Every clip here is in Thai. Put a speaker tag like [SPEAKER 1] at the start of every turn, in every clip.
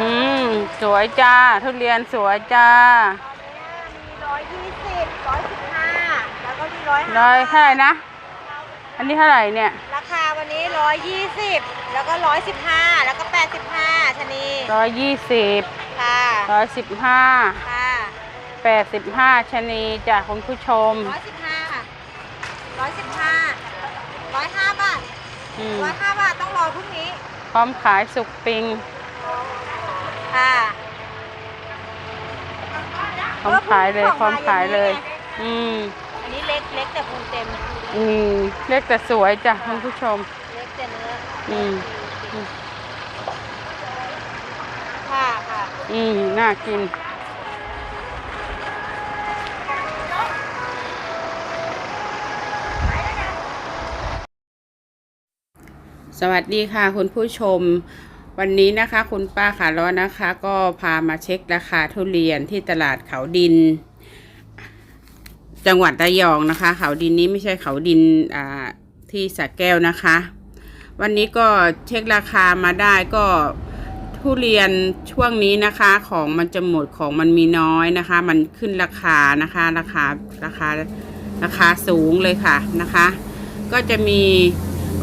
[SPEAKER 1] อืม สวยจ้า ทุเรียนสวยจ้า
[SPEAKER 2] มีร้อยยี่สิบร้อยสิบห้าแล้วก็มีร้อย
[SPEAKER 1] ร้อยเท่าไหร่นะ อันนี้เท่าไหร่เนี่ย
[SPEAKER 2] ราคาวันนี้ร้อยยี่สิบแล้วก็ร้อยสิบห้าแล้วก็แปดสิบห้าชะนี
[SPEAKER 1] ร้อยยี่สิบ
[SPEAKER 2] ค่ะ
[SPEAKER 1] ร้อยสิบห้า
[SPEAKER 2] ค่ะ
[SPEAKER 1] แปดสิบห้าชะนีจ้ะคุณผู้ชม
[SPEAKER 2] ร้อยสิบห้าค่ะร้อยสิบห้าร้อยห้าบาท
[SPEAKER 1] อืม
[SPEAKER 2] ร้อยห้าบาทต้องรอพรุ่งนี้
[SPEAKER 1] พร้อมขายสุกปิง
[SPEAKER 2] ค่ะ
[SPEAKER 1] พร้อมขายเลยพร้อมขายเลย อืม
[SPEAKER 2] อันนี้เล็กเล็กแต่พุงเต็ม
[SPEAKER 1] อืมเล็กแต่สวยจ้ะคุณผู้ชม
[SPEAKER 2] เล็กแต่เนื้อ
[SPEAKER 1] อืม
[SPEAKER 2] ค่ะค่ะ
[SPEAKER 1] อืมน่ากินสวัสดีค่ะคุณผู้ชม วันนี้นะคะคุณป้าขาล้อนะคะ ก็พามาเช็คราคาทุเรียนที่ตลาดเขาดิน จังหวัดระยองนะคะ เขาดินนี้ไม่ใช่เขาดินอ่าที่สระแก้วนะคะ วันนี้ก็เช็คราคามาได้ก็ทุเรียนช่วงนี้นะคะของมันจะหมดของมันมีน้อยนะคะ มันขึ้นราคานะคะราคาราคาราคาสูงเลยค่ะนะคะ ก็จะมี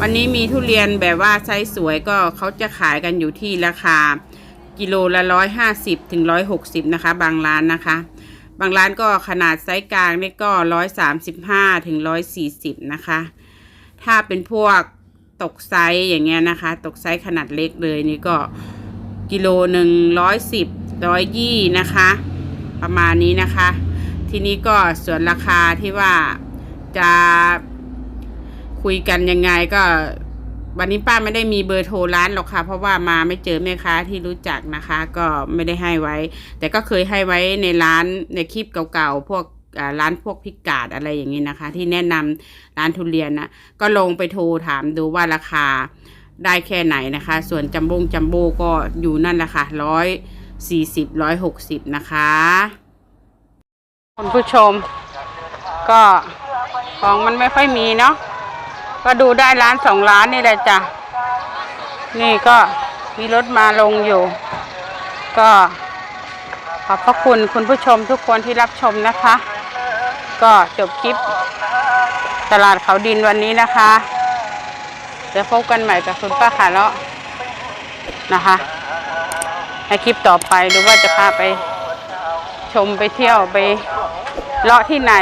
[SPEAKER 1] วันนี้มีทุเรียนแบบว่าไซส์สวยก็เขาจะขายกันอยู่ที่ราคากิโลละร้อยห้าสิบถึงร้อยหกสิบนะคะ บางร้านนะคะ บางร้านก็ขนาดไซส์กลางนี่ก็ร้อยสามสิบห้าถึงร้อยสี่สิบนะคะ ถ้าเป็นพวกตกไซส์อย่างเงี้ยนะคะ ตกไซส์ขนาดเล็กเลยนี่ก็กิโลหนึ่งร้อยสิบร้อยยี่นะคะ ประมาณนี้นะคะ ทีนี้ก็ส่วนราคาที่ว่าจะ คุยกันยังไงก็ วันนี้ป้าไม่ได้มีเบอร์โทรร้านหรอกค่ะ เพราะว่ามาไม่เจอแม่ค้าที่รู้จักนะคะ ก็ไม่ได้ให้ไว้ แต่ก็เคยให้ไว้ในร้านในคลิปเก่าๆพวกร้านพวกพิกาดอะไรอย่างนี้นะคะ ที่แนะนำร้านทุเรียนนะก็ลงไปโทรถามดูว่าราคาได้แค่ไหนนะคะ ส่วนจัมโบ้งจัมโบ้ก็อยู่นั่นแหละค่ะร้อยสี่สิบร้อยหกสิบนะคะคุณผู้ชมก็ของมันไม่ค่อยมีเนาะ ก็ดูได้ร้านสองร้านนี่แหละจ้ะ นี่ก็มีรถมาลงอยู่ ก็ขอบพระคุณคุณผู้ชมทุกคนที่รับชมนะคะ ก็จบคลิป ตลาดเขาดินวันนี้นะคะเดี๋ยวพบกันใหม่กับคุณป้าขาเลาะนะคะ ในคลิปต่อไปหรือว่าจะพาไปชมไปเที่ยวไปเลาะที่ไหน